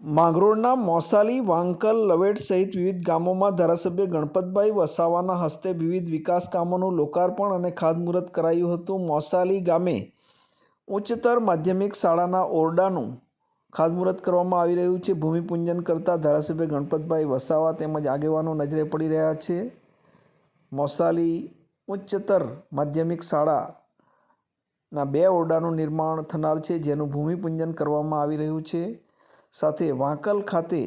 માંગરોળના મોસાલી, વાંકલ, લવેટ સહિત વિવિધ ગામોમાં ધારાસભ્ય ગણપતભાઈ વસાવાના હસ્તે વિવિધ વિકાસ કામોનું લોકાર્પણ અને ખાતમુહૂર્ત કરાયું હતું. મોસાલી ગામે ઉચ્ચતર માધ્યમિક શાળાના ઓરડાનું ખાતમુહૂર્ત કરવામાં આવી રહ્યું છે. ભૂમિપૂજન કરતા ધારાસભ્ય ગણપતભાઈ વસાવા તેમજ આગેવાનો નજરે પડી રહ્યા છે. મોસાલી ઉચ્ચતર માધ્યમિક શાળાના બે ઓરડાનું નિર્માણ થનાર છે, જેનું ભૂમિપૂજન કરવામાં આવી રહ્યું છે. સાથે વાંકલ ખાતે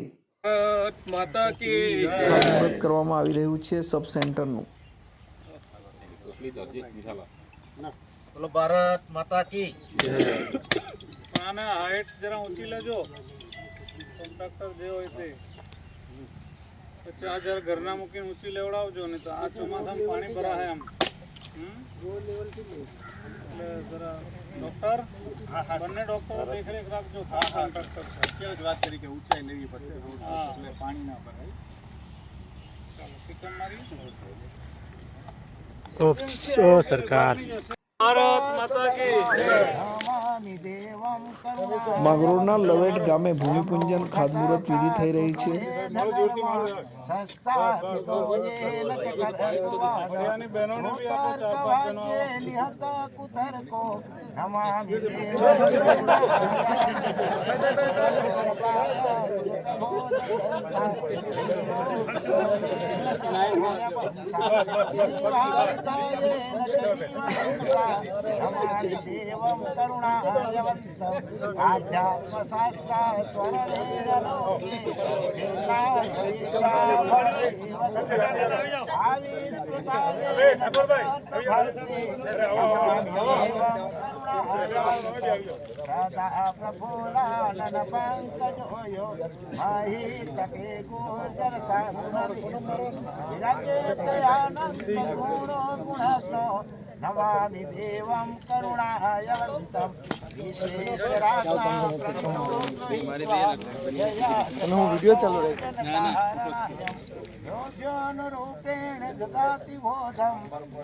ભારત માતા કી જય. ખાતમુહૂર્ત કરવામાં આવી રહ્યું છે સબ સેન્ટરનું બોલો ભારત માતા કી આને હાઈટ જરા ઊંચી લેજો કોન્ટ્રાક્ટર જે હોય તે પછી આ જરા ઘરના મૂકીને ઊંચી લેવડાવજો ને તો આ ચોમાસામાં પાણી ભરાય આમ હમ? એટલે જરા વાત કરી કે લેવી પડશે એટલે પાણી ના ભરાય સરકાર. ભારત માતા કી માંગરોળના લવેટ ગામે ભૂમિપૂજન ખાતમુહૂર્ત વિધિ થઈ રહી છે. தேவம் கருணாயவந்தம் ஆத்யாத்ம சாஸ்திரா ஸ்வரணேன லோகே ஆவிஸ்புதாய સદા પ્રફુલ્લાનન પંકજોયો મહિતકે ગુર્જર વિરાજેત આનંદ ગુણો ગુણસ્નો નમામિ દેવમ કરુણાયવંતમ રાજ્ઞા હું વીડિયો ચાલુ યોગ્યાનુરૂપેણ દદાતિ બોધમ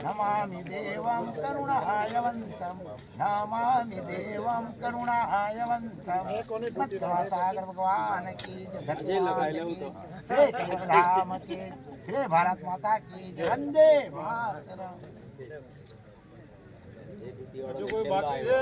નમામિ દેવમ કરુણાયવંતમ નમામિ દેવમ કરુણાયવંતમ મધ્વા સાગર ભગવાન કી જય ધન્યવાદ કી શ્રી ભારત માતા કી જય હજુ કોઈ બાકી છે?